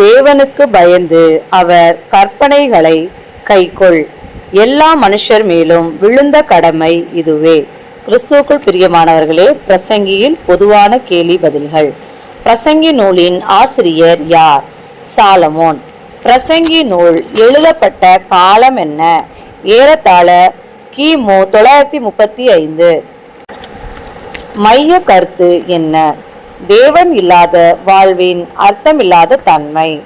தேவனுக்கு பயந்து அவர் கற்பனைகளை கைக்கொள். எல்லா மனுஷர் மேலும் விழுந்த கடமை இதுவே. கிறிஸ்துவுக்குள் பிரியமானவர்களே பிரசங்கியில் பொதுவான கேலி பதில்கள். பிரசங்கி நூலின் ஆசிரியர் யார்? சாலமோன். பிரசங்கி நூல் எழுதப்பட்ட காலம் என்ன? ஏறத்தாழ கிமு தொள்ளாயிரத்தி முப்பத்தி ஐந்து. மைய கருத்து என்ன? தேவன் இல்லாத வாழ்வின் அர்த்தமில்லாத தன்மை.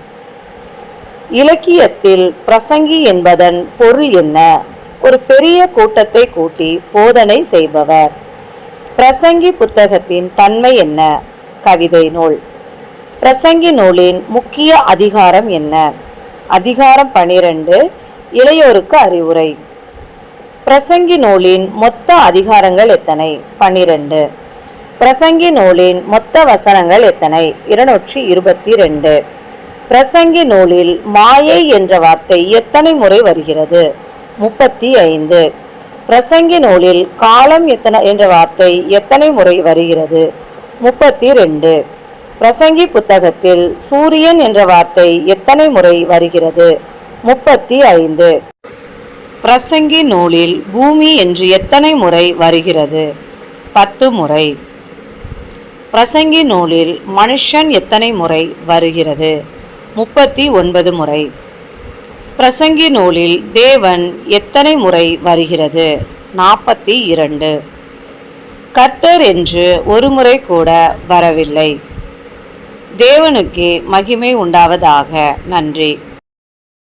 இலக்கியத்தில் பிரசங்கி என்பதன் பொருள் என்ன? ஒரு பெரிய கூட்டத்தை கூட்டி போதனை செய்பவர். பிரசங்கி புத்தகத்தின் தன்மை என்ன? கவிதை நூல். பிரசங்கி நூலின் முக்கிய அதிகாரம் என்ன? அதிகாரம் பனிரெண்டு இளையோருக்கு அறிவுரை. பிரசங்கி நூலின் மொத்த அதிகாரங்கள் எத்தனை? பனிரெண்டு. பிரசங்கி நூலின் மொத்த வசனங்கள் எத்தனை? இருநூற்றி இருபத்தி ரெண்டு. பிரசங்கி நூலில் மாயை என்ற வார்த்தை எத்தனை முறை வருகிறது? முப்பத்தி ஐந்து. பிரசங்கி நூலில் காலம் எத்தனை என்ற வார்த்தை எத்தனை முறை வருகிறது? முப்பத்தி ரெண்டு. பிரசங்கி புத்தகத்தில் சூரியன் என்ற வார்த்தை எத்தனை முறை வருகிறது? முப்பத்தி ஐந்து. பிரசங்கி நூலில் பூமி என்று எத்தனை முறை வருகிறது? பத்து முறை. பிரசங்கி நூலில் மனுஷன் எத்தனை முறை வருகிறது? முப்பத்தி ஒன்பது முறை. பிரசங்கி நூலில் தேவன் எத்தனை முறை வருகிறது? நாற்பத்தி இரண்டு. கர்த்தர் என்று ஒரு முறை கூட வரவில்லை. தேவனுக்கு மகிமை உண்டாவதாக. நன்றி.